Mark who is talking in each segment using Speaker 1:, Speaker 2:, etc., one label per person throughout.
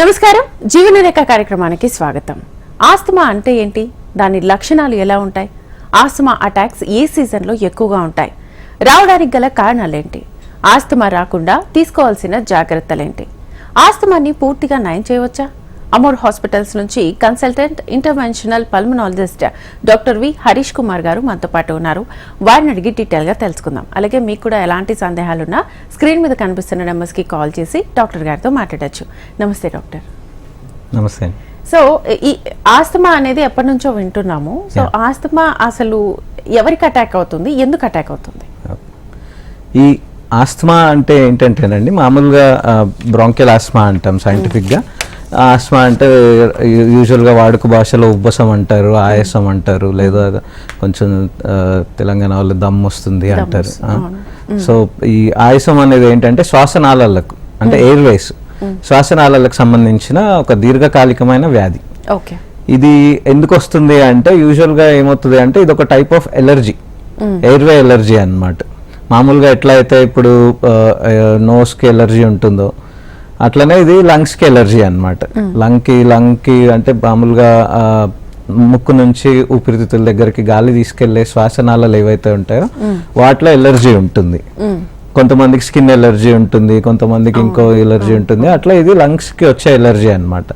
Speaker 1: నమస్కారం. జీవనరేఖ కార్యక్రమానికి స్వాగతం. ఆస్తమా అంటే ఏంటి? దాని లక్షణాలు ఎలా ఉంటాయి? ఆస్తమా అటాక్స్ ఏ సీజన్లో ఎక్కువగా ఉంటాయి? రావడానికి గల కారణాలేంటి? ఆస్తమా రాకుండా తీసుకోవాల్సిన జాగ్రత్తలేంటి? ఆస్తమాని పూర్తిగా నయం చేయవచ్చా? అమోర్ హాస్పిటల్స్ నుంచి consultant interventional pulmonologist doctor V Harish Kumar గారు మనతో పాటు ఉన్నారు. వారిని అడిగి డీటెయిల్గా తెలుసుకుందాం. అలాగే మీకు కూడా ఎలాంటి సందేహాలున్నా స్క్రీన్ మీద కనిపిస్తున్న నెంబర్స్కి కాల్ చేసి డాక్టర్ గారితో మాట్లాడొచ్చు. నమస్తే డాక్టర్.
Speaker 2: నమస్తే
Speaker 1: సో ఈ ఆస్తమా అనేది ఎప్పటి నుంచో వింటున్నాము. సో. ఆస్తమా అసలు ఎవరికి అటాక్ అవుతుంది? ఎందుకు అటాక్ అవుతుంది?
Speaker 2: ఈ ఆస్మా అంటే ఏంటంటేనండి మామూలుగా బ్రాంకెల్ ఆస్మా అంటాం సైంటిఫిక్గా ఆస్మా అంటే యూజువల్గా వాడుక భాషలో ఉబ్బసం అంటారు ఆయాసం అంటారు లేదా కొంచెం తెలంగాణ వాళ్ళు దమ్ వస్తుంది అంటారు. సో ఈ ఆయాసం అనేది ఏంటంటే శ్వాసనాళాలకు అంటే ఎయిర్ వేస్ శ్వాసనాళాలకు సంబంధించిన ఒక దీర్ఘకాలికమైన వ్యాధి.
Speaker 1: ఓకే.
Speaker 2: ఇది ఎందుకు వస్తుంది అంటే యూజువల్గా ఏమవుతుంది అంటే ఇది ఒక type of allergy airway allergy అన్నమాట. మామూలుగా ఎట్లా అయితే ఇప్పుడు నోస్కి ఎలర్జీ ఉంటుందో అట్లనే ఇది లంగ్స్కి ఎలర్జీ అనమాట లంగ్కి లంగ్కి అంటే మామూలుగా ముక్కు నుంచి ఊపిరితిత్తుల దగ్గరికి గాలి తీసుకెళ్ళే శ్వాసనాళాలు ఏవైతే ఉంటాయో వాటిలో ఎలర్జీ ఉంటుంది. కొంతమందికి స్కిన్ ఎలర్జీ ఉంటుంది కొంతమందికి ఇంకో ఎలర్జీ ఉంటుంది. అట్లా ఇది లంగ్స్కి వచ్చే ఎలర్జీ అన్నమాట.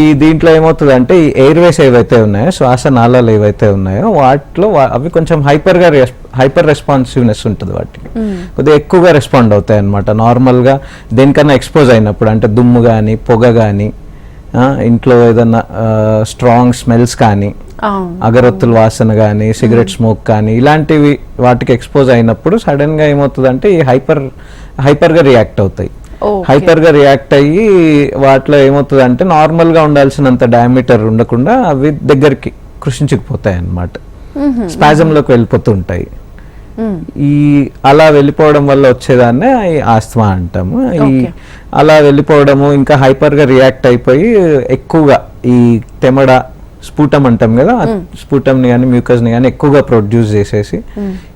Speaker 2: ఈ దీంట్లో ఏమవుతుంది అంటే ఈ ఎయిర్వేస్ ఏవైతే ఉన్నాయో శ్వాస నాళాలు ఏవైతే ఉన్నాయో వాటిలో అవి కొంచెం హైపర్గా హైపర్ రెస్పాన్సివ్నెస్ ఉంటుంది వాటికి. కొద్దిగా ఎక్కువగా రెస్పాండ్ అవుతాయి అనమాట నార్మల్గా దేనికన్నా ఎక్స్పోజ్ అయినప్పుడు అంటే దుమ్ము కానీ పొగ కానీ ఇంట్లో ఏదన్నా స్ట్రాంగ్ స్మెల్స్ కానీ అగరొత్తుల వాసన కానీ సిగరెట్ స్మోక్ కానీ ఇలాంటివి వాటికి ఎక్స్పోజ్ అయినప్పుడు సడన్గా ఏమవుతుందంటే ఈ హైపర్ హైపర్గా రియాక్ట్ అవుతాయి.
Speaker 1: Okay.
Speaker 2: హైపర్గా రియాక్ట్ అయ్యి వాటిలో ఏమవుతుంది అంటే నార్మల్గా ఉండాల్సినంత డయామీటర్ ఉండకుండా అవి దగ్గరికి కృషించుకుపోతాయి అన్నమాట స్పాజమ్లోకి వెళ్ళిపోతూ ఉంటాయి.
Speaker 1: మ్మ్.
Speaker 2: ఈ అలా వెళ్ళిపోవడం వల్ల వచ్చేదాన్నే ఈ ఆస్తమా అంటాము. ఈ. అలా వెళ్ళిపోవడము ఇంకా హైపర్గా రియాక్ట్ అయిపోయి ఎక్కువగా ఈ తెమడ స్ఫూటం అంటాం కదా స్ఫూటం ని కానీ మ్యూకస్ని కానీ ఎక్కువగా ప్రొడ్యూస్ చేసేసి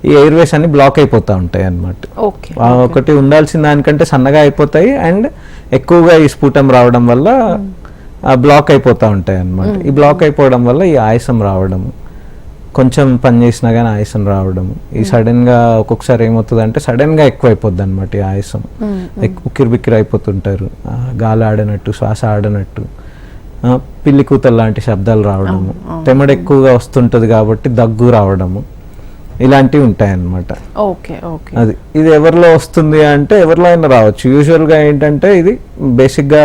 Speaker 2: ఈ ఎయిర్వేస్ అన్ని బ్లాక్ అయిపోతా ఉంటాయి అన్నమాట.
Speaker 1: ఓకే
Speaker 2: ఆ ఒకటి ఉండాల్సిన దానికంటే సన్నగా అయిపోతాయి అండ్ ఎక్కువగా ఈ స్ఫూటం రావడం వల్ల బ్లాక్ అయిపోతా ఉంటాయి అన్నమాట. ఈ బ్లాక్ అయిపోవడం వల్ల ఈ ఆయాసం రావడము. కొంచెం పని చేసినా కానీ ఆయాసం రావడము ఈ సడన్గా ఒక్కొక్కసారి ఏమవుతుంది అంటే సడన్గా ఎక్కువ అయిపోద్ది అనమాట ఈ ఆయాసం ఉక్కిరి బిక్కిరి అయిపోతుంటారు గాలి ఆడనట్టు శ్వాస ఆడనట్టు. పిల్లి కూతలు లాంటి శబ్దాలు రావడము. తెమడ ఎక్కువగా వస్తుంటది కాబట్టి దగ్గు రావడము. ఇలాంటివి ఉంటాయన్నమాట.
Speaker 1: Okay okay.
Speaker 2: అది ఇది ఎవరిలో వస్తుంది అంటే ఎవరిలో అయినా రావచ్చు. యూజువల్గా ఏంటంటే ఇది బేసిక్గా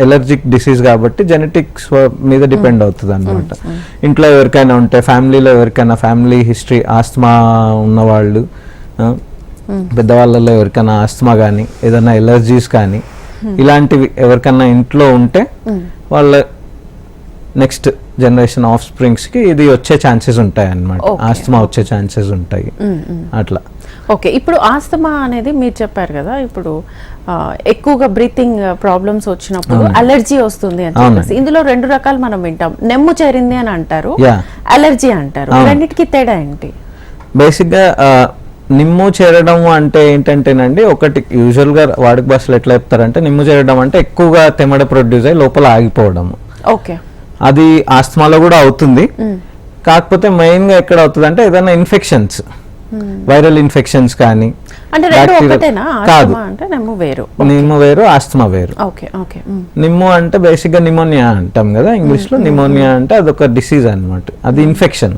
Speaker 2: ఎలర్జిక్ డిసీజ్ కాబట్టి జెనెటిక్స్ మీద డిపెండ్ అవుతుంది అనమాట ఇంట్లో ఎవరికైనా ఉంటే ఫ్యామిలీలో ఎవరికైనా ఫ్యామిలీ హిస్టరీ ఆస్తమా ఉన్నవాళ్ళు పెద్దవాళ్ళలో ఎవరికైనా ఆస్తమా కానీ ఏదైనా ఎలర్జీస్ కానీ ఇలాంటివి ఎవరికైనా ఇంట్లో ఉంటే వాళ్ళ నెక్స్ట్ జనరేషన్ ఆఫ్ స్ప్రింగ్స్కి ఇది వచ్చే ఛాన్సెస్ ఉంటాయి అన్నమాట. ఆస్తమా వచ్చే ఛాన్సెస్ ఉంటాయి. అట్లా.
Speaker 1: ఓకే. ఇప్పుడు ఆస్తమా అనేది మీరు చెప్పారు కదా ఇప్పుడు ఎక్కువగా బ్రీతింగ్ ప్రాబ్లమ్స్ వచ్చినప్పుడు అలర్జీ వస్తుంది అని. చెప్పేసి. ఇందులో రెండు రకాలు మనం వింటాం. నెమ్ము చేరింది అని అంటారు. అలర్జీ అంటారు. రెండింటికి తేడా ఏంటి?
Speaker 2: బేసిక్గా ఆ, నిమ్ము చేరడం అంటే ఏంటంటేనండి ఒకటి యూజువల్గా వాడుక భాషలో ఎట్లా చెప్తారంటే నిమ్ము చేరడం అంటే ఎక్కువగా తెమ్మడ ప్రొడ్యూస్ అయ్యి లోపల ఆగిపోవడం
Speaker 1: ఓకే.
Speaker 2: అది ఆస్తమాలో కూడా అవుతుంది. కాకపోతే మెయిన్గా ఎక్కడ అవుతుంది అంటే ఏదైనా ఇన్ఫెక్షన్స్. వైరల్ ఇన్ఫెక్షన్స్ కానీ కాదు.
Speaker 1: నెమ్ము వేరు.
Speaker 2: నిమ్ము వేరు ఆస్తమా వేరు.
Speaker 1: Okay okay. మ్.
Speaker 2: నిమ్ము అంటే బేసిక్గా నిమోనియా అంటాం కదా ఇంగ్లీష్లో నిమోనియా అంటే అదొక డిసీజ్ అన్నమాట. అది ఇన్ఫెక్షన్.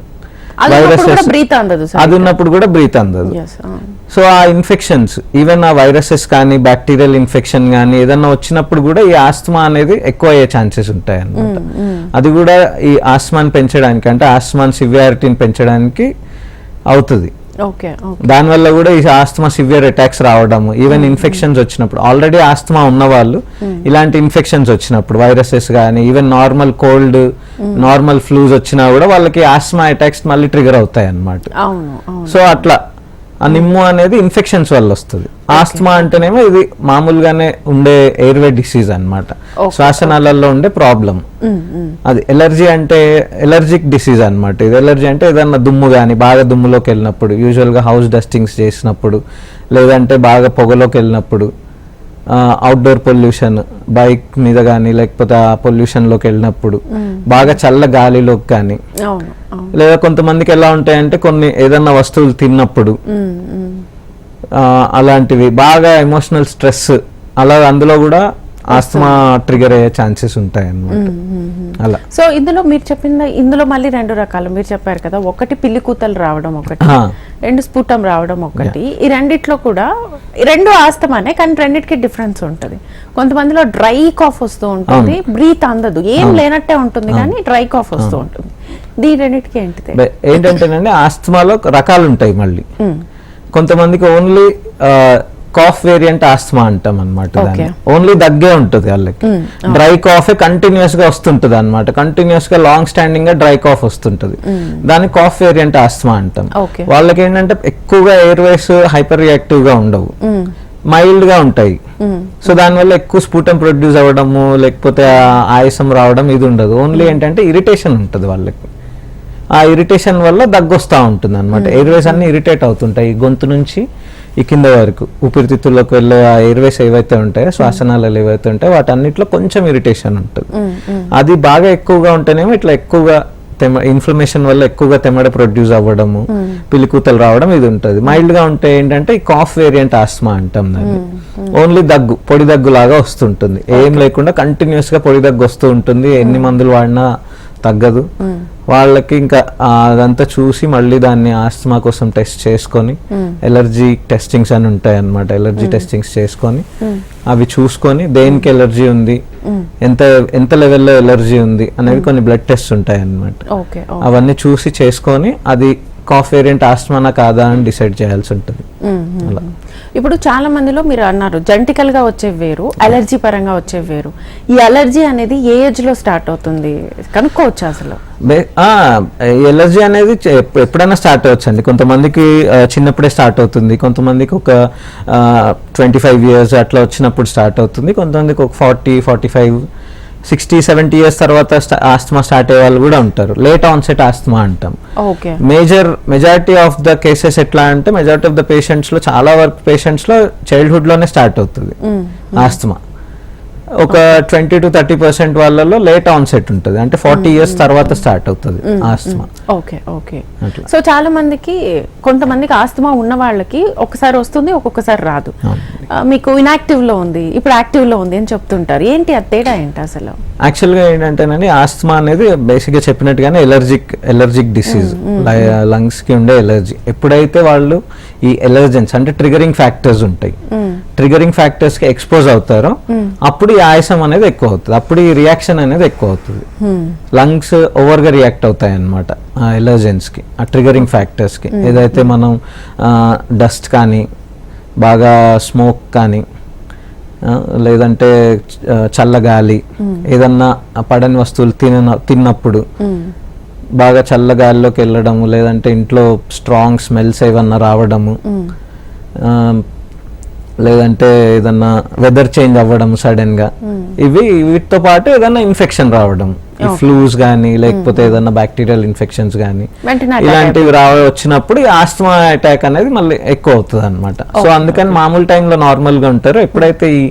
Speaker 1: అది ఉన్నప్పుడు కూడా బ్రీత్ అందదు
Speaker 2: అది ఉన్నప్పుడు కూడా బ్రీత్ అందదు.
Speaker 1: Yes
Speaker 2: so uh infections even uh viruses కానీ బ్యాక్టీరియల్ ఇన్ఫెక్షన్ కానీ ఏదన్నా వచ్చినప్పుడు కూడా ఈ ఆస్తమా అనేది ఎక్కువ అయ్యే ఛాన్సెస్ ఉంటాయి అన్నమాట అది కూడా ఈ ఆస్మాన్ పెంచడానికి అంటే ఆస్మాన్ సివియారిటీని పెంచడానికి అవుతుంది. దానివల్ల కూడా ఈ ఆస్తమా సివియర్ అటాక్స్ రావడము ఈవెన్ ఇన్ఫెక్షన్స్ వచ్చినప్పుడు. ఆల్రెడీ ఆస్తమా ఉన్న వాళ్ళు ఇలాంటి ఇన్ఫెక్షన్స్ వచ్చినప్పుడు వైరసెస్ కానీ even normal cold normal flus వచ్చినా కూడా వాళ్ళకి ఆస్మా అటాక్స్ మళ్ళీ ట్రిగర్ అవుతాయి అన్నమాట సో అట్లా ఆ నిమ్ము అనేది ఇన్ఫెక్షన్స్ వల్ల వస్తుంది. ఆస్తమా అంటేనేమో ఇది మామూలుగానే ఉండే ఎయిర్వే డిసీజ్ అన్నమాట.
Speaker 1: Okay.
Speaker 2: శ్వాసనాళాల్లో ఉండే ప్రాబ్లం. అది ఎలర్జీ అంటే ఎలర్జిక్ డిసీజ్ అన్నమాట. ఇది ఎలర్జీ అంటే ఏదన్నా దుమ్ము కానీ బాగా దుమ్ములోకి వెళ్ళినప్పుడు యూజువల్గా హౌస్ డస్టింగ్స్ చేసినప్పుడు లేదంటే బాగా పొగలోకి వెళ్ళినప్పుడు అవుట్డోర్ పొల్యూషన్ బైక్ మీద కానీ లేకపోతే ఆ పొల్యూషన్లోకి వెళ్ళినప్పుడు బాగా చల్ల గాలిలోకి కానీ లేదా కొంతమందికి ఎలా ఉంటాయంటే కొన్ని ఏదన్నా వస్తువులు తిన్నప్పుడు అలాంటివి. బాగా ఎమోషనల్ స్ట్రెస్ అలా అందులో కూడా ఆస్తమా ట్రిగర్ అయ్యే ఛాన్సెస్ ఉంటాయి అన్నమాట అలా.
Speaker 1: సో ఇందులో మీరు చెప్పిన ఇందులో మళ్ళీ రెండు రకాలు మీరు చెప్పారు కదా. ఒకటి పిల్లి కూతలు రావడం ఒకటి రెండు స్ఫుటం రావడం ఒకటి. ఈ రెండిట్లో కూడా రెండు ఆస్తమానే కానీ రెండిటికి డిఫరెన్స్ ఉంటుంది. కొంతమందిలో డ్రై కాఫ్ వస్తూ ఉంటుంది బ్రీత్ అందదు. ఏం లేనట్టే ఉంటుంది కానీ డ్రై కాఫ్ వస్తూ ఉంటుంది. దీని రెండిటికి ఏంటిది?
Speaker 2: ఏంటంటేనండి ఆస్తమాలో రకాలు ఉంటాయి మళ్ళీ కొంతమందికి ఓన్లీ కాఫ్ వేరియంట్ ఆస్తమా అంటాం అనమాట. ఓన్లీ దగ్గే ఉంటుంది వాళ్ళకి. డ్రై కాఫ్ కంటిన్యూస్గా వస్తుంటది అనమాట కంటిన్యూస్గా లాంగ్ స్టాండింగ్గా డ్రై కాఫ్ వస్తుంటది. దాన్ని కాఫ్ వేరియంట్ ఆస్తమా అంటాం. వాళ్ళకి ఏంటంటే ఎక్కువగా ఎయిర్ వేస్ హైపర్ రియాక్టివ్గా ఉండవు. మైల్డ్గా ఉంటాయి. సో దానివల్ల ఎక్కువ స్ఫుటం ప్రొడ్యూస్ అవ్వడము లేకపోతే ఆయాసం రావడం ఇది ఉండదు. ఓన్లీ ఏంటంటే ఇరిటేషన్ ఉంటుంది వాళ్ళకి. ఆ ఇరిటేషన్ వల్ల దగ్గు వస్తూ ఉంటుంది అనమాట ఎయిర్వేస్ అన్ని ఇరిటేట్ అవుతుంటాయి. గొంతు నుంచి ఈ కింద వరకు ఊపిరితిత్తుల్లోకి వెళ్ళే ఆ ఎయిర్వేస్ ఏవైతే ఉంటాయో శ్వాసనాళాలు ఏవైతే ఉంటాయో వాటన్నిటిలో కొంచెం ఇరిటేషన్ ఉంటుంది. అది బాగా ఎక్కువగా ఉంటేనేమో ఇట్లా ఎక్కువగా తెమ ఇన్ఫ్లమేషన్ వల్ల ఎక్కువగా తెమ్మడ ప్రొడ్యూస్ అవ్వడము పిలికూతలు రావడం ఇది ఉంటుంది. మైల్డ్గా ఉంటే ఏంటంటే ఈ కాఫ్ వేరియంట్ ఆస్మా అంటాం దాన్ని. ఓన్లీ దగ్గు పొడి దగ్గు లాగా వస్తుంటుంది. ఏం లేకుండా కంటిన్యూస్గా పొడి దగ్గు వస్తూ ఉంటుంది. ఎన్ని మందులు వాడినా తగ్గదు. వాళ్ళకి ఇంకా అదంతా చూసి మళ్ళీ దాన్ని ఆస్తమా కోసం టెస్ట్ చేసుకొని ఎలర్జీ టెస్టింగ్స్ అని ఉంటాయి అన్నమాట ఎలర్జీ టెస్టింగ్స్ చేసుకొని అవి చూసుకొని దేనికి ఎలర్జీ ఉంది ఎంత ఎంత లెవెల్లో ఎలర్జీ ఉంది అనేది కొన్ని బ్లడ్ టెస్ట్ ఉంటాయి
Speaker 1: ఓ-
Speaker 2: అవన్నీ చూసి చేసుకొని అది కాఫ్ వేరియంట్ ఆస్మానా కాదా అని డిసైడ్ చేయాల్సి ఉంటుంది.
Speaker 1: ఉమ్. ఇప్పుడు చాలా మందిలో మీరు అన్నారు జంటికల్గా వచ్చే వేరు అలర్జీ పరంగా వచ్చే వేరు. ఈ అలర్జీ అనేది ఏ ఏజ్లో స్టార్ట్ అవుతుంది? కనుక్కోవచ్చు అసలు?
Speaker 2: ఎలర్జీ అనేది ఎప్పుడైనా స్టార్ట్ అవ్వచ్చు అండి కొంతమందికి చిన్నప్పుడే స్టార్ట్ అవుతుంది. కొంతమందికి ఒక ట్వంటీ ఫైవ్ ఇయర్స్ అట్లా వచ్చినప్పుడు స్టార్ట్ అవుతుంది. కొంతమందికి ఒక forty forty five sixty seventy years తర్వాత ఆస్తమా స్టార్ట్ అయ్యే వాళ్ళు కూడా ఉంటారు. లేట్ ఆన్సెట్ ఆస్తమా అంటాం.
Speaker 1: Okay.
Speaker 2: Major majority of the cases ఎట్లా అంటే మెజారిటీ ఆఫ్ ద పేషెంట్స్లో చాలా వరకు పేషెంట్స్లో చైల్డ్హుడ్లోనే స్టార్ట్ అవుతుంది ఆస్తమా. ఒక ట్వంటీ టు థర్టీ పర్సెంట్ వాళ్ళలో లేట్ ఆన్సెట్ ఉంటుంది. అంటే ఫార్టీ ఇయర్స్ తర్వాత స్టార్ట్ అవుతుంది ఆస్తమా.
Speaker 1: Okay okay. సో చాలా మందికి కొంతమందికి ఆస్తమా ఉన్న వాళ్ళకి ఒకసారి వస్తుంది ఒక్కొక్కసారి రాదు. మీకు ఇనాక్టివ్లో ఉంది. ఇప్పుడు యాక్టివ్లో ఉంది అని చెప్తుంటారు. ఏంటి ఆ తేడా ఏంటి అసలు?
Speaker 2: యాక్చువల్గా ఏంటంటేనండి ఆస్తమా అనేది బేసిక్గా చెప్పినట్టుగానే ఎలర్జిక్ ఎలర్జిక్ డిసీజ్ లంగ్స్కి ఉండే ఎలర్జీ ఎప్పుడైతే వాళ్ళు ఈ ఎలర్జెన్స్ అంటే ట్రిగరింగ్ ఫ్యాక్టర్స్ ఉంటాయి. ట్రిగరింగ్ ఫ్యాక్టర్స్కి ఎక్స్పోజ్ అవుతారో అప్పుడు ఈ ఆయాసం అనేది ఎక్కువ అవుతుంది. అప్పుడు ఈ రియాక్షన్ అనేది ఎక్కువ అవుతుంది. లంగ్స్ ఓవర్గా రియాక్ట్ అవుతాయి అనమాట ఆ ఎలర్జెన్స్కి ఆ ట్రిగరింగ్ ఫ్యాక్టర్స్కి. ఏదైతే మనం డస్ట్ కానీ బాగా స్మోక్ కానీ లేదంటే చల్లగాలి ఏదన్నా పడని వస్తువులు తిన తిన్నప్పుడు బాగా చల్లగాలిలోకి వెళ్ళడము లేదంటే ఇంట్లో స్ట్రాంగ్ స్మెల్స్ ఏమన్నా రావడము లేదంటే ఏదన్నా వెదర్ చేంజ్ అవ్వడం సడన్గా. ఇవి వీటితో పాటు ఏదన్నా ఇన్ఫెక్షన్ రావడం ఫ్లూస్ కానీ లేకపోతే ఏదన్నా బ్యాక్టీరియల్ ఇన్ఫెక్షన్స్ కానీ ఇలాంటివి రా వచ్చినప్పుడు ఈ ఆస్తమా అటాక్ అనేది మళ్ళీ ఎక్కువ అవుతుంది అనమాట సో అందుకని మామూలు టైంలో నార్మల్గా ఉంటారు. ఎప్పుడైతే ఈ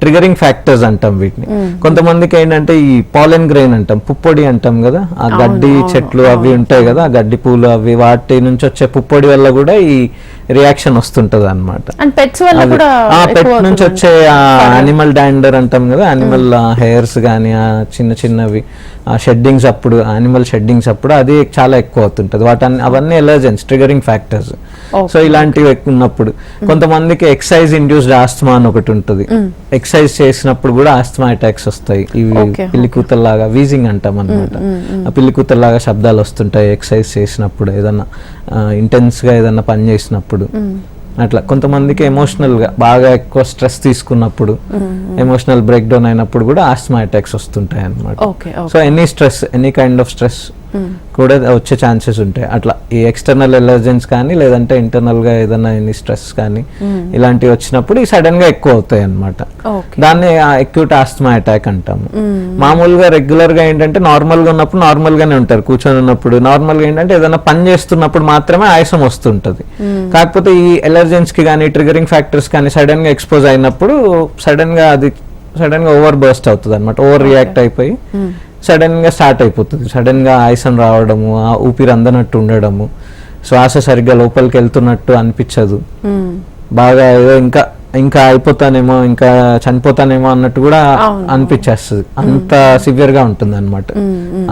Speaker 2: ట్రిగరింగ్ ఫ్యాక్టర్స్ అంటాం వీటిని. కొంతమందికి ఏంటంటే ఈ పాలెన్ గ్రెయిన్ అంటాం పుప్పొడి అంటాం కదా ఆ గడ్డి చెట్లు అవి ఉంటాయి కదా ఆ గడ్డి పూలు అవి వాటి నుంచి వచ్చే పుప్పొడి వల్ల కూడా ఈ రియాక్షన్ వస్తుంటది అనమాట
Speaker 1: అండ్ పెట్స్ వల్ల కూడా
Speaker 2: ఆ పెట్ నుంచి. వచ్చే యానిమల్ డాండర్ అంటాం కదా యానిమల్ హెయిర్స్ కానీ ఆ చిన్న చిన్నవి ఆ షెడ్డింగ్స్ అప్పుడు యానిమల్ షెడ్డింగ్స్ అప్పుడు అది చాలా ఎక్కువ అవుతుంటది. వాటి అవన్నీ ఎలర్జెన్స్ ట్రిగరింగ్ ఫ్యాక్టర్స్. సో ఇలాంటివి ఎక్కువ ఉన్నప్పుడు కొంతమందికి ఎక్సైజ్ ఇండ్యూస్డ్ ఆస్తమా అని ఒకటి ఉంటుంది. ఎక్సైజ్ చేసినప్పుడు కూడా ఆస్తమా అటాక్స్ వస్తాయి. ఇవి
Speaker 1: Okay,
Speaker 2: పిల్లి కూతల్లాగా వీజింగ్ అంటాం అనమాట ఆ పిల్లి కూతల్లాగా శబ్దాలు వస్తుంటాయి ఎక్సైజ్ చేసినప్పుడు ఏదన్నా ఇంటెన్స్గా ఏదన్నా పని చేసినప్పుడు. అట్లా కొంతమందికి ఎమోషనల్గా బాగా ఎక్కువ స్ట్రెస్ తీసుకున్నప్పుడు ఎమోషనల్ బ్రేక్ డౌన్ అయినప్పుడు కూడా ఆస్మా అటాక్స్ వస్తుంటాయి
Speaker 1: okay
Speaker 2: so any stress any kind of stress కూడా వచ్చే ఛాన్సెస్ ఉంటాయి. అట్లా ఈ ఎక్స్టర్నల్ ఎలర్జెన్స్ కానీ లేదంటే ఇంటర్నల్గా ఏదైనా ఎన్ని స్ట్రెస్ కానీ ఇలాంటివి వచ్చినప్పుడు ఈ సడన్గా ఎక్కువ అవుతాయి అన్నమాట.
Speaker 1: ఓకే
Speaker 2: దాన్ని అక్యూట్ ఆస్తమా అటాక్ అంటాము. మామూలుగా రెగ్యులర్గా ఏంటంటే నార్మల్గా ఉన్నప్పుడు నార్మల్ గానే ఉంటారు. కూర్చొని ఉన్నప్పుడు నార్మల్గా ఏంటంటే ఏదైనా పని చేస్తున్నప్పుడు మాత్రమే ఆయాసం వస్తుంటది. కాకపోతే ఈ ఎలర్జెన్స్కి కానీ ట్రిగరింగ్ ఫ్యాక్టర్స్ కానీ సడన్గా ఎక్స్పోజ్ అయినప్పుడు సడన్గా అది సడన్గా ఓవర్ బర్స్ట్ అవుతుంది అనమాట ఓవర్ రియాక్ట్ అయిపోయి సడన్గా స్టార్ట్ అయిపోతుంది. సడన్గా ఆయాసం రావడము ఆ ఊపిరి అందనట్టు ఉండడము. శ్వాస సరిగ్గా లోపలికి వెళ్తున్నట్టు అనిపించదు. బాగా ఏదో ఇంకా ఇంకా అయిపోతానేమో ఇంకా చనిపోతానేమో అన్నట్టు కూడా. అనిపించేస్తుంది. అంత సివియర్గా ఉంటుంది అనమాట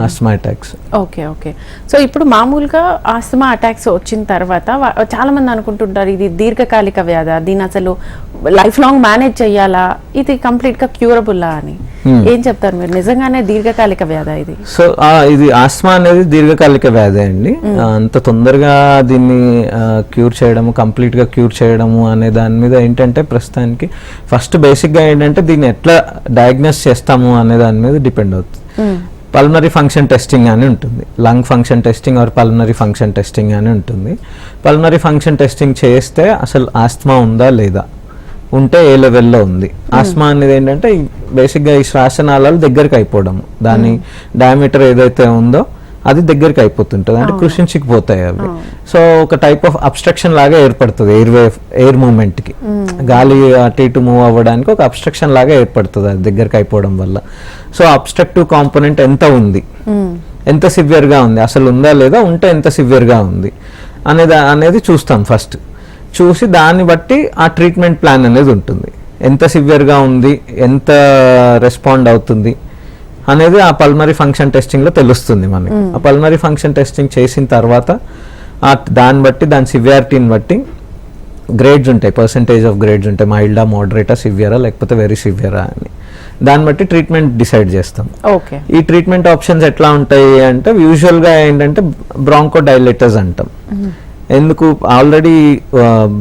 Speaker 2: asthma attacks.
Speaker 1: Okay okay. So ఇప్పుడు మామూలుగా ఆస్తమా అటాక్స్ వచ్చిన తర్వాత చాలా మంది అనుకుంటుంటారు ఇది దీర్ఘకాలిక వ్యాధి దీని అసలు లైఫ్ లాంగ్ మేనేజ్ చేయాలా ఇది కంప్లీట్గా క్యూరబుల్లా అని. ఏం చెప్తారు మీరు? నిజంగానే దీర్ఘకాలిక వ్యాధి ఇది?
Speaker 2: సో ఇది ఆస్మా అనేది దీర్ఘకాలిక వ్యాధి అండి. అంత తొందరగా దీన్ని క్యూర్ చేయడము కంప్లీట్గా క్యూర్ చేయడము అనే దాని మీద ఏంటంటే ప్రస్తుతానికి. ఫస్ట్ బేసిక్గా ఏంటంటే దీన్ని ఎట్లా డయాగ్నోస్ చేస్తాము అనే దాని మీద డిపెండ్ అవుతుంది. పల్మనరీ ఫంక్షన్ టెస్టింగ్ అని ఉంటుంది. Lung function testing or pulmonary function testing అని ఉంటుంది. పల్మనరీ ఫంక్షన్ టెస్టింగ్ చేస్తే అసలు ఆస్మా ఉందా లేదా? ఉంటే ఏ లెవెల్లో ఉంది? ఆస్మా అనేది ఏంటంటే బేసిక్గా ఈ శ్వాసనాళాలు దగ్గరికి అయిపోవడం దాని డయామీటర్ ఏదైతే ఉందో అది దగ్గరికి అయిపోతుంటుంది. అంటే కృషించిపోతాయి అవి. సో ఒక టైప్ ఆఫ్ అబ్స్ట్రక్షన్ లాగా ఏర్పడుతుంది ఎయిర్ వే ఎయిర్ మూమెంట్కి గాలి అటు ఇటు మూవ్ అవ్వడానికి ఒక అబ్స్ట్రక్షన్ లాగా ఏర్పడుతుంది అది దగ్గరికి అయిపోవడం వల్ల. సో అబ్స్ట్రక్టివ్ కాంపోనెంట్ ఎంత ఉంది? ఎంత సివియర్గా ఉంది? అసలు ఉందా లేదా? ఉంటే ఎంత సివియర్గా ఉంది? అనేది అనేది చూస్తాం ఫస్ట్ చూసి దాన్ని బట్టి ఆ ట్రీట్మెంట్ ప్లాన్ అనేది ఉంటుంది. ఎంత సివియర్గా ఉంది? ఎంత రెస్పాండ్ అవుతుంది? అనేది ఆ పల్మరీ ఫంక్షన్ టెస్టింగ్లో తెలుస్తుంది మనకి. ఆ పల్మరీ ఫంక్షన్ టెస్టింగ్ చేసిన తర్వాత ఆ దాన్ని బట్టి దాని సివియారిటీని బట్టి గ్రేడ్స్ ఉంటాయి. పర్సంటేజ్ ఆఫ్ గ్రేడ్స్ ఉంటాయి. మైల్డా మోడరేటా సివియరా లేకపోతే వెరీ సివియరా అని. దాన్ని బట్టి ట్రీట్మెంట్ డిసైడ్ చేస్తాం.
Speaker 1: ఓకే
Speaker 2: ఈ ట్రీట్మెంట్ ఆప్షన్స్ ఎట్లా ఉంటాయి అంటే యూజువల్గా ఏంటంటే బ్రాంకో డైలేటర్స్ అంటాం ఎందుకు ఆల్రెడీ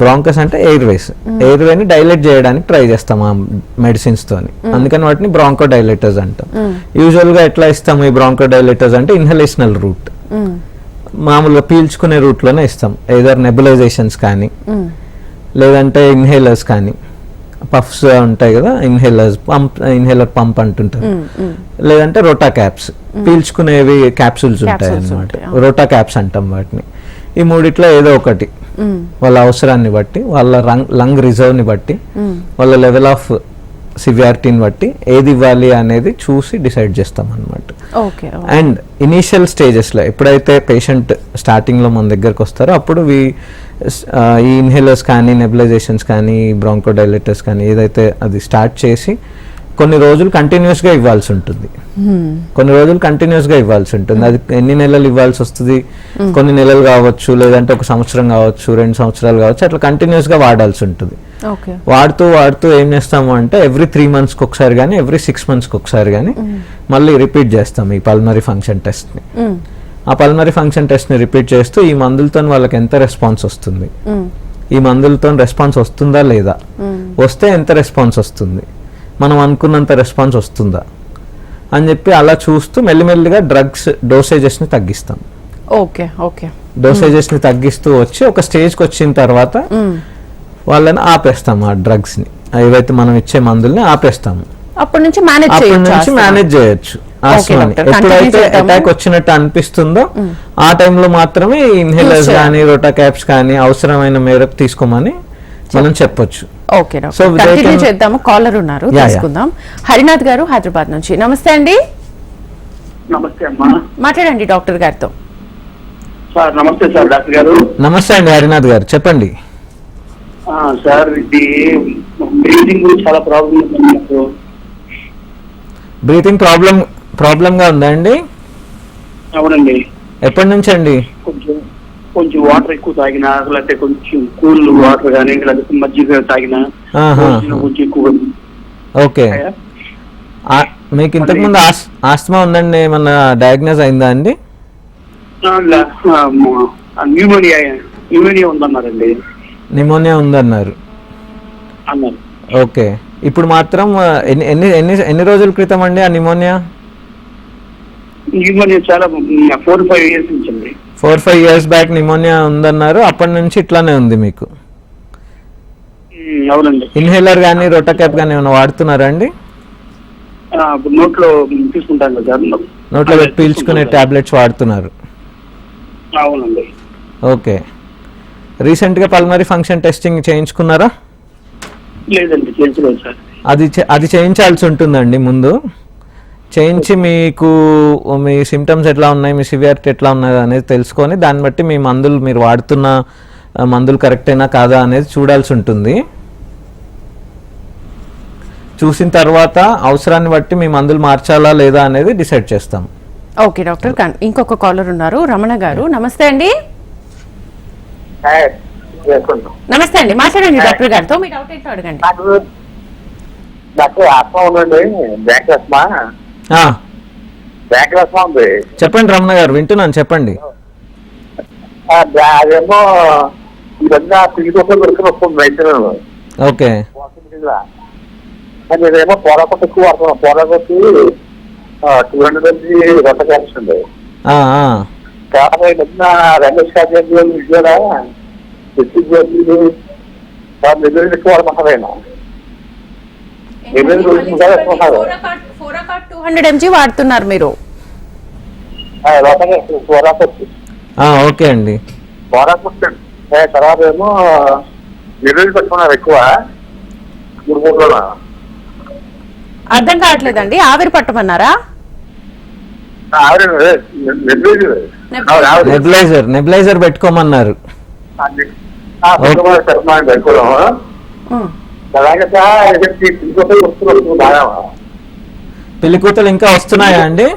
Speaker 2: బ్రాంకస్ అంటే ఎయిర్ వేస్ ఎయిర్ వేని డైలేట్ చేయడానికి ట్రై చేస్తాం ఆ మెడిసిన్స్ తోని. అందుకని వాటిని బ్రాంకో డైలేటర్స్ అంటాం. యూజువల్గా ఎట్లా ఇస్తాం ఈ బ్రాంకో డైలేటర్స్ అంటే ఇన్హలేషనల్ రూట్ మామూలుగా పీల్చుకునే రూట్లోనే ఇస్తాం. ఏదర్ నెబులైజేషన్స్ కానీ లేదంటే ఇన్హేలర్స్ కానీ. పఫ్స్ ఉంటాయి కదా ఇన్హేలర్స్ పంప్ ఇన్హేలర్ పంప్ అంటుంటారు. లేదంటే రోటా క్యాప్స్ పీల్చుకునేవి క్యాప్సూల్స్ ఉంటాయి అన్నమాట.
Speaker 1: ఉంటాయి,
Speaker 2: రోటా క్యాప్స్ అంటాం వాటిని. ఈ మూడిట్లో ఏదో ఒకటి. వాళ్ళ అవసరాన్ని బట్టి వాళ్ళ లంగ్ రిజర్వ్ని బట్టి వాళ్ళ లెవెల్ ఆఫ్ సివియారిటీని బట్టి ఏది ఇవ్వాలి అనేది చూసి డిసైడ్ చేస్తాం అన్నమాట
Speaker 1: ఓకే.
Speaker 2: అండ్ ఇనీషియల్ స్టేజెస్లో ఎప్పుడైతే పేషెంట్ స్టార్టింగ్లో మన దగ్గరకు వస్తారో అప్పుడు వి ఈ ఇన్హేలర్స్ కానీ నెబులైజేషన్స్ కానీ బ్రాంకోడైలేటర్స్ కానీ ఏదైతే అది స్టార్ట్ చేసి కొన్ని రోజులు కంటిన్యూస్గా ఇవ్వాల్సి ఉంటుంది. కొన్ని రోజులు కంటిన్యూస్గా ఇవ్వాల్సి ఉంటుంది. అది ఎన్ని నెలలు ఇవ్వాల్సి వస్తుంది? కొన్ని నెలలు కావచ్చు లేదంటే ఒక సంవత్సరం కావచ్చు రెండు సంవత్సరాలు కావచ్చు అట్లా కంటిన్యూస్గా వాడాల్సి ఉంటుంది. వాడుతూ వాడుతూ ఏం చేస్తాము అంటే ఎవ్రీ త్రీ మంత్స్కి ఒకసారి కానీ ఎవ్రీ సిక్స్ మంత్స్కి ఒకసారి కానీ మళ్ళీ రిపీట్ చేస్తాం ఈ పల్మరీ ఫంక్షన్ టెస్ట్ని ఆ పల్మరీ ఫంక్షన్ టెస్ట్ని రిపీట్ చేస్తూ ఈ మందులతో వాళ్ళకి ఎంత రెస్పాన్స్ వస్తుంది? ఈ మందులతో రెస్పాన్స్ వస్తుందా లేదా? వస్తే ఎంత రెస్పాన్స్ వస్తుంది? మనం అనుకున్నంత రెస్పాన్స్ వస్తుందా? అని చెప్పి అలా చూస్తూ మెల్లిమెల్లిగా డ్రగ్స్ డోసేజెస్ని తగ్గిస్తాం.
Speaker 1: Okay okay.
Speaker 2: డోసేజెస్ని తగ్గిస్తూ వచ్చి ఒక స్టేజ్కి వచ్చిన తర్వాత వాళ్ళని ఆపేస్తాం ఆ డ్రగ్స్ని. ఏవైతే మనం ఇచ్చే మందుల్ని ఆపేస్తాము.
Speaker 1: అప్పటి నుంచి మేనేజ్
Speaker 2: అప్పటి నుంచి మేనేజ్ చేయొచ్చు ఎప్పుడైతే. అటాక్ వచ్చినట్టు అనిపిస్తుందో ఆ టైంలో మాత్రమే ఇన్హేలర్స్. కానీ రోటా క్యాప్స్ కానీ అవసరమైన మేరకు తీసుకోమని మనం చెప్పొచ్చు.
Speaker 1: Okay doctor. చేద్దాము. కాలర్ ఉన్నారు. తీసుకుందాం. హరినాథ్ గారు హైదరాబాద్ నుంచి. నమస్తే అండి.
Speaker 3: నమస్తే అమ్మా.
Speaker 1: మాట్లాడండి డాక్టర్ గారితో.
Speaker 3: సార్ నమస్తే సార్ డాక్టర్ గారు.
Speaker 2: నమస్తే అండి హరినాథ్ గారు. చెప్పండి.
Speaker 3: ఆ, సార్ ఇది బ్రీతింగ్ చాలా ప్రాబ్లం ఉంది నాకు.
Speaker 2: బ్రీతింగ్ ప్రాబ్లం ప్రాబ్లంగా ఉందా అండి?
Speaker 3: అవునండి.
Speaker 2: ఎప్పటి నుంచి అండి?
Speaker 3: కొంచెం కొంచెం వాటర్ ఎక్కువ తాగినా లేకపోతే కొంచెం కూల్ వాటర్ కానీ లేకపోతే మజ్జిగ తాగినా. కొంచెం ఎక్కువ
Speaker 2: ఓకే. మీకు ఇంతకుముందు ఆస్ ఆస్తమా ఉందండి ఏమన్నా డయాగ్నోస్ అయిందా అండి?
Speaker 3: Pneumonia pneumonia ఉందన్నారండి.
Speaker 2: నిమోనియా ఉందన్నారు.
Speaker 3: అన్నారు.
Speaker 2: ఓకే. ఇప్పుడు మాత్రం ఎన్ని ఎన్ని ఎన్ని ఎన్ని రోజుల క్రితం అండి ఆ నిమోనియా
Speaker 3: న్యూమోనియా చాలా ఫోర్ ఫైవ్ ఇయర్స్ నుంచి
Speaker 2: four five years back pneumonia ఉందన్నారు. అప్పటి నుంచి ఇట్లానే ఉంది మీకు.
Speaker 3: అవునండి.
Speaker 2: ఇన్హేలర్ కానీ రొటా కానీ ఏమైనా వాడుతున్నారా అండి?
Speaker 3: నోట్లో కదా
Speaker 2: పీల్చుకునే టాబ్లెట్స్ వాడుతున్నారు.
Speaker 3: అవునండి.
Speaker 2: ఓకే. రీసెంట్గా పల్మరీ ఫంక్షన్ టెస్టింగ్ చేయించుకున్నారా?
Speaker 3: లేదండి చేయించలేదు సార్.
Speaker 2: అది అది చేయించాల్సి ఉంటుందండి ముందు. చేయించి మీకు మీ సిమ్టమ్స్ ఎట్లా ఉన్నాయి మీ సివియారిటీ ఎట్లా ఉన్నది అనేది తెలుసుకొని దాన్ని బట్టి మీ మందులు మీరు వాడుతున్న మందులు కరెక్టేనా కాదా అనేది చూడాల్సి ఉంటుంది. చూసిన తర్వాత అవసరాన్ని బట్టి మీ మందులు మార్చాలా లేదా అనేది డిసైడ్ చేస్తాం.
Speaker 1: ఓకే డాక్టర్ ఇంకొక కాలర్ ఉన్నారు రమణ గారు. నమస్తే అండి. నమస్తే అండి మాట్లాడండి డాక్టర్ గారితో మీ డౌట్ ఏంటో అడగండి.
Speaker 4: నాకు ఆత్మ ఉందండి బ్యాక్ రస్మా
Speaker 2: ఆ,
Speaker 4: బ్యాక్ రస్మా ఉంది
Speaker 2: చెప్పండి రమణ గారు వింటున్నాను చెప్పండి.
Speaker 4: అదేమో ఇవన్నీ పిలికొక దొరికి వస్తుంది రైతులను
Speaker 2: ఓకే.
Speaker 4: పోరాకొట్టు ఎక్కువ పోరాకొట్టి టూ హండ్రెడ్ నుంచి రొట్ట మధ్యన రమేష్ ఎక్కువ వాడమంటారు ఆయన నిధులు గురించి వేసుకుంటారు
Speaker 1: టూ హండ్రెడ్ ఎంజీ వాడుతున్నారు మీరు.
Speaker 2: ఓకే అండి.
Speaker 4: తర్వాత ఏమో నిధులు పెట్టుకున్నారు ఎక్కువ.
Speaker 1: అర్థం కావట్లేదండి. ఆవిరి పట్టమన్నారా?
Speaker 2: నెబిలైజర్. నెబిలైజర్. పెట్టుకోమన్నారు. పెళ్ళి కూతురు ఇంకా వస్తున్నాయా అండి?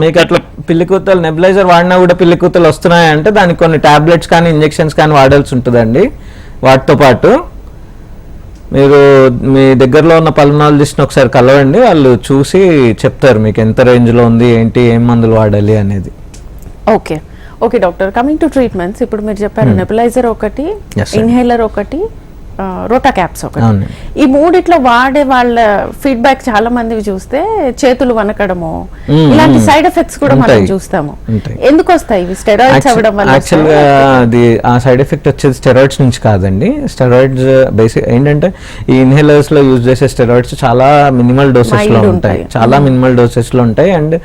Speaker 2: మీకు అట్లా పిల్లి కూతలు నెబిలైజర్ వాడినా కూడా పిల్లి కూతలు వస్తున్నాయి అంటే దానికి కొన్ని టాబ్లెట్స్ కానీ ఇంజెక్షన్స్ కానీ వాడాల్సి ఉంటుందండి వాటితో పాటు. మీరు మీ దగ్గరలో ఉన్న పల్మనాలజిస్ట్ని ఒకసారి కలవండి వాళ్ళు చూసి చెప్తారు మీకు ఎంత రేంజ్లో ఉంది ఏంటి ఏం మందులు వాడాలి అనేది.
Speaker 1: Okay. Okay doctor coming to treatments ఇప్పుడు మీరు చెప్పారు నెబులైజర్ ఒకటి
Speaker 2: Yes, sir.
Speaker 1: ఇన్హేలర్ ఒకటి రోటా క్యాప్స్ ఒకటి. ఈ మూడిట్లో వాడే వాళ్ళ ఫీడ్బ్యాక్ చాలా మంది చూస్తే చేతులు వనకడము ఇలాంటి. సైడ్ ఎఫెక్ట్స్ కూడా మనం. చూస్తాము. ఎందుకు వస్తాయి ఇవి స్టెరాయిడ్స్ అవ్వడం వల్ల
Speaker 2: యాక్చువల్గా అది ఆ సైడ్ ఎఫెక్ట్ వచ్చేది స్టెరాయిడ్స్ నుంచి కాదండి స్టెరాయిడ్స్ బేసిక్ ఏంటంటే ఈ ఇన్హేలర్స్లో యూజ్ చేసే స్టెరాయిడ్స్ చాలా మినిమల్
Speaker 1: డోసెస్లో
Speaker 2: ఉంటాయి. చాలా మినిమల్ డోసెస్లో ఉంటాయి అండ్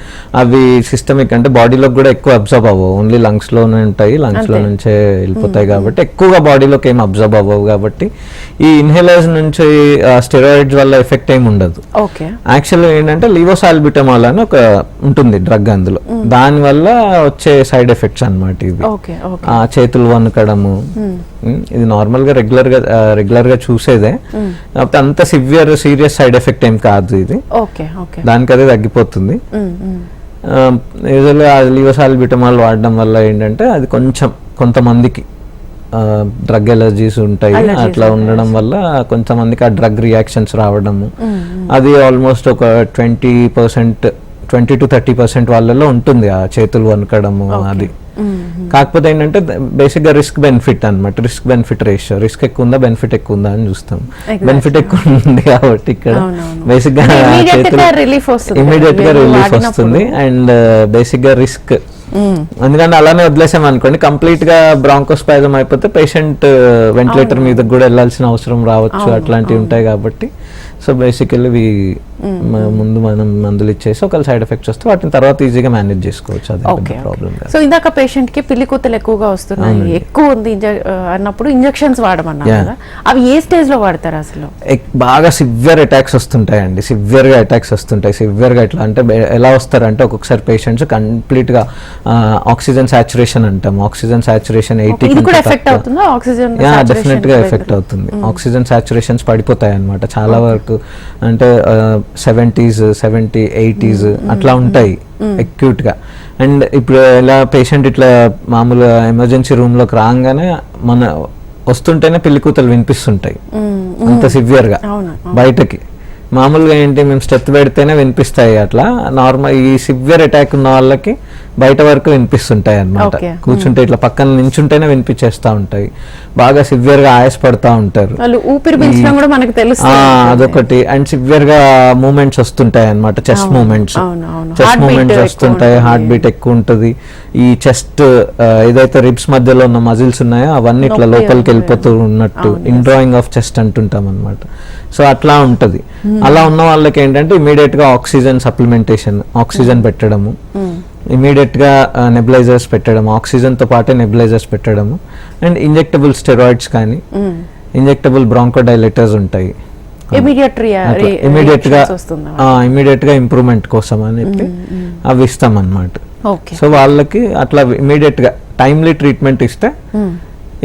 Speaker 2: అవి సిస్టమిక్ అంటే బాడీలో కూడా ఎక్కువ అబ్జర్వ్ అవ్వవు ఓన్లీ లంగ్స్లోనే ఉంటాయి
Speaker 1: లంగ్స్లో.
Speaker 2: నుంచే వెళ్ళిపోతాయి కాబట్టి ఎక్కువగా బాడీలోకి ఏం అబ్జర్వ్ అవ్వవు కాబట్టి ఈ ఇన్హేలర్స్ నుంచి స్టెరాయిడ్స్ వల్ల ఎఫెక్ట్ ఏమి ఉండదు.
Speaker 1: ఓకే.
Speaker 2: యాక్చువల్గా ఏంటంటే లివోసాల్బిటమాల్ అని ఒక ఉంటుంది డ్రగ్ అందులో. దాని వల్ల వచ్చే సైడ్ ఎఫెక్ట్స్ అన్నమాట ఇవి. చేతులు వణకడము. ఇది నార్మల్గా రెగ్యులర్గా రెగ్యులర్గా చూసేదే. కాకపోతే అంత సివియర్ సీరియస్ సైడ్ ఎఫెక్ట్ ఏం కాదు ఇది. దానికి అదే తగ్గిపోతుంది. యూజువల్గా లివోసాల్బిటమాల్ వాడడం వల్ల ఏంటంటే అది కొంచెం కొంతమందికి డ్రగ్ ఎలర్జీస్ ఉంటాయి అట్లా. ఉండడం వల్ల కొంతమందికి ఆ డ్రగ్ రియాక్షన్స్ రావడము అది ఆల్మోస్ట్ ఒక twenty percent twenty to thirty percent వాళ్ళలో ఉంటుంది ఆ చేతులు వణకడము అది కాకపోతే ఏంటంటే బేసిక్గా రిస్క్ బెనిఫిట్ అన్నమాట రిస్క్ బెనిఫిట్ రేషియో రిస్క్ ఎక్కువ ఉందా బెనిఫిట్ ఎక్కువ ఉందా అని చూస్తాం. బెనిఫిట్ ఎక్కువ ఉంది కాబట్టి ఇక్కడ
Speaker 1: అవునవును.
Speaker 2: బేసిక్గా
Speaker 1: Immediate
Speaker 2: చేతులు
Speaker 1: గా relief వస్తుంది. ఇమీడియట్గా
Speaker 2: రిలీఫ్. వస్తుంది అండ్ బేసిక్గా రిస్క్. ఎందుకంటే అలానే వదిలేసాం అనుకోండి. కంప్లీట్గా బ్రాంకోస్పాజం అయిపోతే పేషెంట్ వెంటిలేటర్ మీద కూడా వెళ్ళాల్సిన అవసరం రావచ్చు. అట్లాంటివి. ఉంటాయి కాబట్టి. సో బేసికల్లీ ముందు మనం మందులు ఇచ్చేసి ఒకవేళ సైడ్ ఎఫెక్ట్స్ వస్తే వాటిని తర్వాత ఈజీగా మేనేజ్ చేసుకోవచ్చు. అది ప్రాబ్లం
Speaker 1: సో ఇందాక పేషెంట్కి పిల్లి కూతలు ఎక్కువగా వస్తున్నాయి. ఎక్కువ ఉంది అన్నప్పుడు ఇంజెక్షన్స్ వాడమన్నారు అవి ఏ స్టేజ్లో వాడతారు అసలు?
Speaker 2: బాగా సివియర్ అటాక్స్ వస్తుంటాయండి. సివియర్గా అటాక్స్ వస్తుంటాయి. సివియర్గా ఎట్లా అంటే ఎలా వస్తారంటే ఒక్కొక్కసారి పేషెంట్స్ కంప్లీట్గా ఆక్సిజన్ సాచురేషన్ అంటాం ఆక్సిజన్ సాచురేషన్ ఎయిటీ
Speaker 1: డెఫినెట్గా ఎఫెక్ట్ అవుతుంది. ఆక్సిజన్
Speaker 2: సాచురేషన్స్ పడిపోతాయి అన్నమాట చాలా వరకు అంటే సెవెంటీస్ సెవెంటీ ఎయిటీస్ అట్లా ఉంటాయి అక్యూట్గా అండ్ ఇప్పుడు ఇలా పేషెంట్ ఇట్లా మామూలుగా ఎమర్జెన్సీ రూమ్లోకి రాగానే మన వస్తుంటేనే పిల్లి కూతలు వినిపిస్తుంటాయి. అంత సివియర్గా.
Speaker 1: అవును,
Speaker 2: బయటకి. మామూలుగా ఏంటి మేము స్టెప్ పెడితేనే వినిపిస్తాయి అట్లా. నార్మల్ ఈ సివియర్ అటాక్ ఉన్న వాళ్ళకి బయట వరకు వినిపిస్తుంటాయి అన్నమాట.
Speaker 1: Okay.
Speaker 2: కూర్చుంటే ఇట్లా పక్కన నించుంటేనే వినిపించేస్తా ఉంటాయి. బాగా సివియర్గా ఆయాసపడతా ఉంటారు.
Speaker 1: వాళ్ళు ఊపిరి పీల్చడం కూడా మనకు
Speaker 2: ఆ,
Speaker 1: తెలుస్తుంది
Speaker 2: అదొకటి. అండ్ సివియర్గా మూమెంట్స్ వస్తుంటాయి అన్నమాట. Chest movements. చెస్ట్ మూమెంట్స్ వస్తుంటాయి. హార్ట్ బీట్ ఎక్కువ ఉంటుంది. ఈ చెస్ట్ ఏదైతే రిబ్స్ మధ్యలో ఉన్న మజిల్స్ ఉన్నాయో అవన్నీ ఇట్లా లోపలికి. వెళ్ళిపోతూ ఉన్నట్టు. ఇండ్రాయింగ్ ఆఫ్ చెస్ట్ అంటుంటాం అనమాట సో అట్లా ఉంటది. అలా ఉన్న వాళ్ళకి ఏంటంటే ఇమీడియట్గా ఆక్సిజన్ సప్లిమెంటేషన్ ఆక్సిజన్ పెట్టడము. ఇమీడియట్గా నెబులైజర్స్ పెట్టడం ఆక్సిజన్తో పాటే నెబులైజర్స్ పెట్టడము అండ్ ఇంజెక్టబుల్ స్టెరాయిడ్స్ కానీ ఇంజెక్టబుల్ బ్రాంకోడైలేటర్స్ ఉంటాయి. ఇమీడియట్గా
Speaker 1: వస్తుంది?
Speaker 2: ఇమీడియట్గా ఇంప్రూవ్మెంట్ కోసం అని చెప్పి అవి ఇస్తాం అన్నమాట
Speaker 1: ఓకే.
Speaker 2: సో వాళ్ళకి అట్లా ఇమీడియట్గా టైమ్లీ ట్రీట్మెంట్ ఇస్తే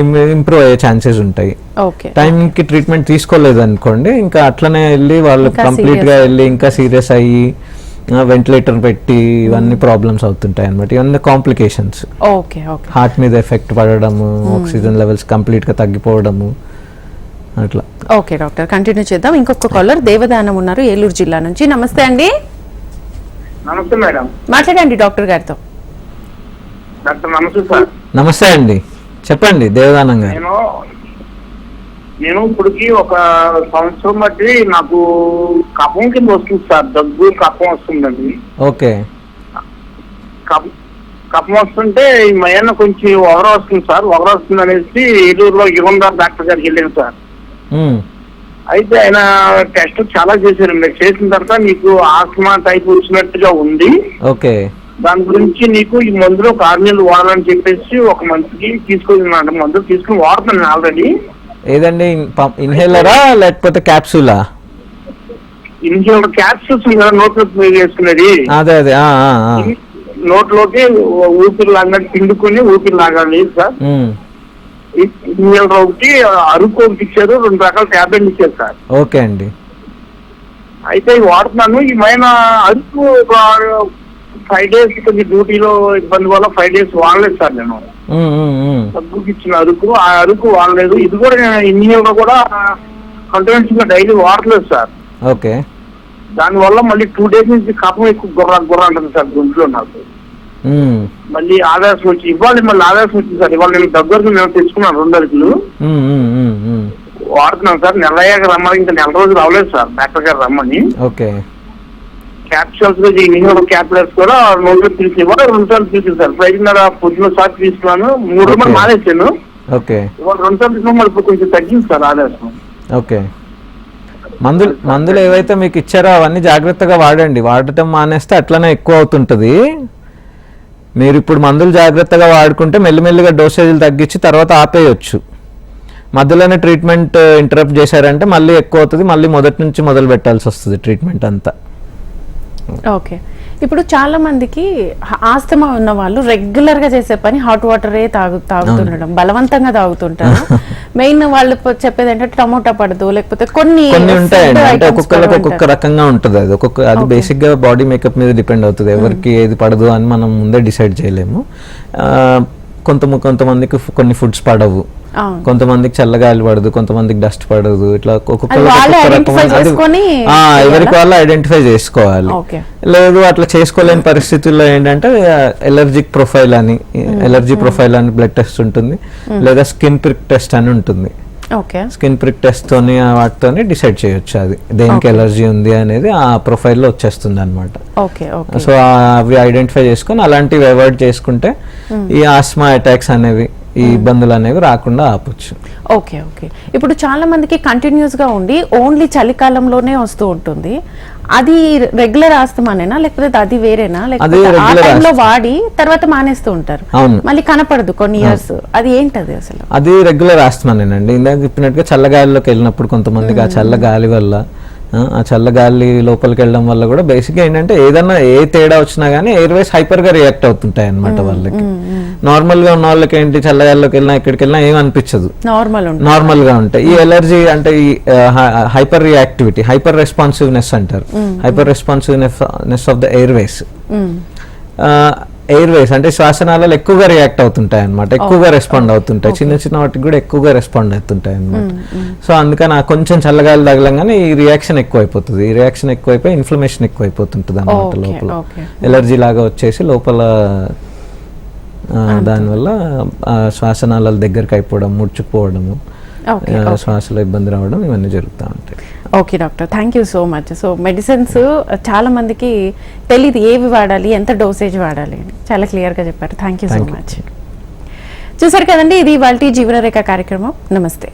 Speaker 2: ఇంప్రూవ్ అయ్యే ఛాన్సెస్ ఉంటాయి.
Speaker 1: ఓకే.
Speaker 2: టైం కి ట్రీట్మెంట్ తీసుకోలేదు అనుకోండి ఇంకా అట్లనే వెళ్ళి వాళ్ళు
Speaker 1: ఇంకా
Speaker 2: కంప్లీట్గా
Speaker 1: serious.
Speaker 2: వెళ్ళి ఇంకా సీరియస్ అయ్యి వెంటిలేటర్ పెట్టి ఇవన్నీ ప్రాబ్లమ్స్ అవుతుంటాయి అనమాట ఇవన్నీ కాంప్లికేషన్స్
Speaker 1: ఓకే ఓకే
Speaker 2: హార్ట్ మీద ఎఫెక్ట్ పడడము ఆక్సిజన్ లెవెల్స్ కంప్లీట్గా తగ్గిపోవడము అట్లా.
Speaker 1: ఓకే డాక్టర్ కంటిన్యూ చేద్దాం. ఇంకొక కాలర్ దేవదానం ఉన్నారు ఏలూరు జిల్లా నుంచి. నమస్తే అండి.
Speaker 3: నమస్తే మేడం.
Speaker 1: మాట్లాడండి డాక్టర్ గారితో.
Speaker 3: డాక్టర్ నమస్తే సార్.
Speaker 2: నమస్తే అండి. చెప్పండి దేవదానం గారు.
Speaker 3: నేను ఇప్పటికి ఒక సంవత్సరం బట్టి నాకు కఫం కింద వస్తుంది సార్. దగ్గు కఫం వస్తుందండి.
Speaker 2: ఓకే.
Speaker 3: కఫ- కఫం వస్తుంటే ఈ మయాన కొంచెం ఒగర వస్తుంది సార్. ఒగర వస్తుంది అనేసి ఏలూరులో యుగంధర్ డాక్టర్ గారికి వెళ్ళాను సార్.
Speaker 2: ఉమ్,
Speaker 3: అయితే ఆయన టెస్ట్ చాలా చేశారండి చేసిన తర్వాత నీకు ఆస్మా టైప్ వచ్చినట్టుగా ఉంది.
Speaker 2: ఓకే.
Speaker 3: దాని గురించి నీకు ఈ మందులో నెలలు వాడాలని చెప్పేసి ఒక మంత్కి తీసుకున్నాను మందులు తీసుకుని వాడుతున్నాను ఆల్రెడీ.
Speaker 2: ఏదండి? ఇన్హేలరా లేకపోతే క్యాప్సూలా?
Speaker 3: ఇంట్లో క్యాప్సూల్స్ నోట్లో వేసుకునేది
Speaker 2: అదే అదే.
Speaker 3: నోట్లోకి ఊపిరి లాగానే పిండుకొని ఊపిరి లాగాలి సార్ ఇంజల్ ఒకటి అరుకు ఒకటి ఇచ్చారు రెండు రకాల ట్యాబ్లెట్ ఇచ్చారు సార్.
Speaker 2: ఓకే అండి.
Speaker 3: అయితే వాడుతున్నాను. ఈ మైన అరుకు ఫైవ్ డేస్ కొంచెం డ్యూటీలో ఇబ్బంది వల్ల ఫైవ్ డేస్ వాడలేదు సార్ నేను. దగ్గుకి ఇచ్చిన అరుకు ఆ అరుకు వాడలేదు. ఇది కూడా నేను గా కూడా కంటిన్యూస్గా డైలీ వాడలేదు సార్.
Speaker 2: ఓకే.
Speaker 3: దానివల్ల మళ్ళీ టూ డేస్ నుంచి కఫం ఎక్కువ గుర్ర గుర్ర అంటుంది సార్ గొంతులో నాకు. మళ్ళీ ఆదాయం వచ్చి ఇవ్వాలి మళ్ళీ ఆదాయం వచ్చింది సార్. ఇవాళ నేను దగ్గరకు నేను తెచ్చుకున్నాను రెండు అరుకులు. వాడుతున్నాను సార్. నెల అయ్యాక రమ్మని ఇంకా నెల రోజులు రావలేదు సార్. డాక్టర్ గారు రమ్మని.
Speaker 2: ఓకే.
Speaker 3: క్యాప్సూల్స్గా ఇన్హేల్ క్యాప్లెట్స్ కూడా పిలిచి ఇవాళ రెండు సార్లు పిలిచింది సార్ ప్రయత్న పొద్దున సార్ తీసుకున్నాను. మూడు రోజులు
Speaker 2: Okay.
Speaker 3: మానేసాను
Speaker 2: ఓకే
Speaker 3: ఇవాళ రెండు సార్లు ఇప్పుడు కొంచెం తగ్గింది సార్
Speaker 2: ఓకే మందులు మందులు ఏవైతే మీకు ఇచ్చారో అవన్నీ జాగ్రత్తగా వాడండి. వాడటం మానేస్తే అట్లనే ఎక్కువ అవుతుంటుంది. మీరు ఇప్పుడు మందులు జాగ్రత్తగా వాడుకుంటే మెల్లిమెల్లిగా డోసేజీలు తగ్గించి తర్వాత ఆపేయొచ్చు. మధ్యలోనే ట్రీట్మెంట్ ఇంటరప్ట్ చేశారంటే మళ్ళీ ఎక్కువ అవుతుంది. మళ్ళీ మొదటి నుంచి మొదలు పెట్టాల్సి వస్తుంది ట్రీట్మెంట్ అంతా.
Speaker 1: ఓకే. ఇప్పుడు చాలా మందికి ఆస్తమా ఉన్న వాళ్ళు రెగ్యులర్గా చేసే పని హాట్ వాటరే తాగు తాగుతుండడం. బలవంతంగా తాగుతుంటారు. మెయిన్ వాళ్ళు చెప్పేది ఏంటంటే టమోటా పడదు లేకపోతే కొన్ని
Speaker 2: కొన్ని ఉంటాయండి. అంటే ఒక్కొక్కరికి ఒక్కొక్క. రకంగా ఉంటుంది అది. ఒక్కొక్క అది బేసిక్గా బాడీ మేకప్ మీద డిపెండ్ అవుతుంది. ఎవరికి ఏది పడదు అని మనం ముందే డిసైడ్ చేయలేము. కొంత కొంతమందికి కొన్ని ఫుడ్స్ పడవు. కొంతమందికి చల్లగాలి పడదు కొంతమందికి డస్ట్ పడదు ఇట్లా ఒక్కొక్క ఎవరికి? వాళ్ళు ఐడెంటిఫై చేసుకోవాలి. లేదు అట్లా చేసుకోలేని పరిస్థితుల్లో ఏంటంటే ఎలర్జిక్ ప్రొఫైల్ అని ఎలర్జీ ప్రొఫైల్ అని బ్లడ్ టెస్ట్ ఉంటుంది. లేదా స్కిన్ ప్రిక్ టెస్ట్ అని ఉంటుంది. స్కిన్ ప్రిక్ టెస్ట్ తోని ఆ వాటితోని డిసైడ్ చేయొచ్చు అది. దేనికి ఎలర్జీ ఉంది అనేది ఆ ప్రొఫైల్లో వచ్చేస్తుంది అనమాట సో అవి ఐడెంటిఫై చేసుకొని అలాంటివి అవాయిడ్ చేసుకుంటే ఈ ఆస్మా అటాక్స్ అనేవి ఈ ఇబ్బందులు అనేవి రాకుండా ఆపొచ్చు.
Speaker 1: Okay okay. ఇప్పుడు చాలా మందికి కంటిన్యూస్గా ఉండి ఓన్లీ చలికాలంలోనే వస్తూ ఉంటుంది. అది రెగ్యులర్ ఆస్తమానేనా? లేకపోతే అది వేరేనా? లేకపోతే ఆ టైంలో. వాడి తర్వాత మానేస్తూ ఉంటారు. మళ్ళీ కనపడదు కొన్ని ఇయర్స్ అది ఏంటది అసలు?
Speaker 2: అది రెగ్యులర్ ఆస్తమానేనండి. ఇందాక చెప్పినట్టుగా చల్లగాలిలోకి వెళ్ళినప్పుడు కొంతమందికి ఆ చల్ల గాలి వల్ల ఆ, ఆ చల్ల గాలి లోపలికి వెళ్ళడం వల్ల కూడా బేసిక్గా ఏంటంటే ఏదన్నా ఏ తేడా వచ్చినా కానీ ఎయిర్వేస్ హైపర్గా రియాక్ట్ అవుతుంటాయి అనమాట వాళ్ళకి. నార్మల్గా ఉన్న వాళ్ళకి ఏంటి చల్లగాలిలోకి వెళ్ళినా ఎక్కడికి వెళ్ళినా ఏం అనిపించదు.
Speaker 1: నార్మల్ ఉంటుంది
Speaker 2: నార్మల్గా ఉంటాయి. ఈ ఎలర్జీ అంటే ఈ హైపర్ రియాక్టివిటీ హైపర్ రెస్పాన్సివ్నెస్ అంటారు. Hyper responsiveness of the airways. Airways అంటే శ్వాసనాళాలు ఎక్కువగా రియాక్ట్ అవుతుంటాయి అనమాట ఎక్కువగా రెస్పాండ్ అవుతుంటాయి. చిన్న చిన్న వాటికి కూడా ఎక్కువగా రెస్పాండ్ అవుతుంటాయి అనమాట సో అందుకని ఆ కొంచెం చల్లగాలి తగలంగానే ఈ రియాక్షన్ ఎక్కువ అయిపోతుంది ఈ రియాక్షన్ ఎక్కువైపోయి ఇన్ఫ్లమేషన్ ఎక్కువ అయిపోతుంటుంది అనమాట లోపల. ఎలర్జీ లాగా వచ్చేసి లోపల దానివల్ల శ్వాసనాళాల దగ్గరికి అయిపోవడం ముడుచుకుపోవడము శ్వాసలో ఇబ్బంది రావడం ఇవన్నీ జరుగుతూ ఉంటాయి.
Speaker 1: Okay doctor thank you so much so medicines చాలా మందికి తెలియదు ఏవి వాడాలి ఎంత డోసేజ్ వాడాలి అని. చాలా క్లియర్గా చెప్పారు. Thank you so. మచ్ చూసారు కదండి ఇది వాళ్ళ జీవనరేఖ కార్యక్రమం. నమస్తే.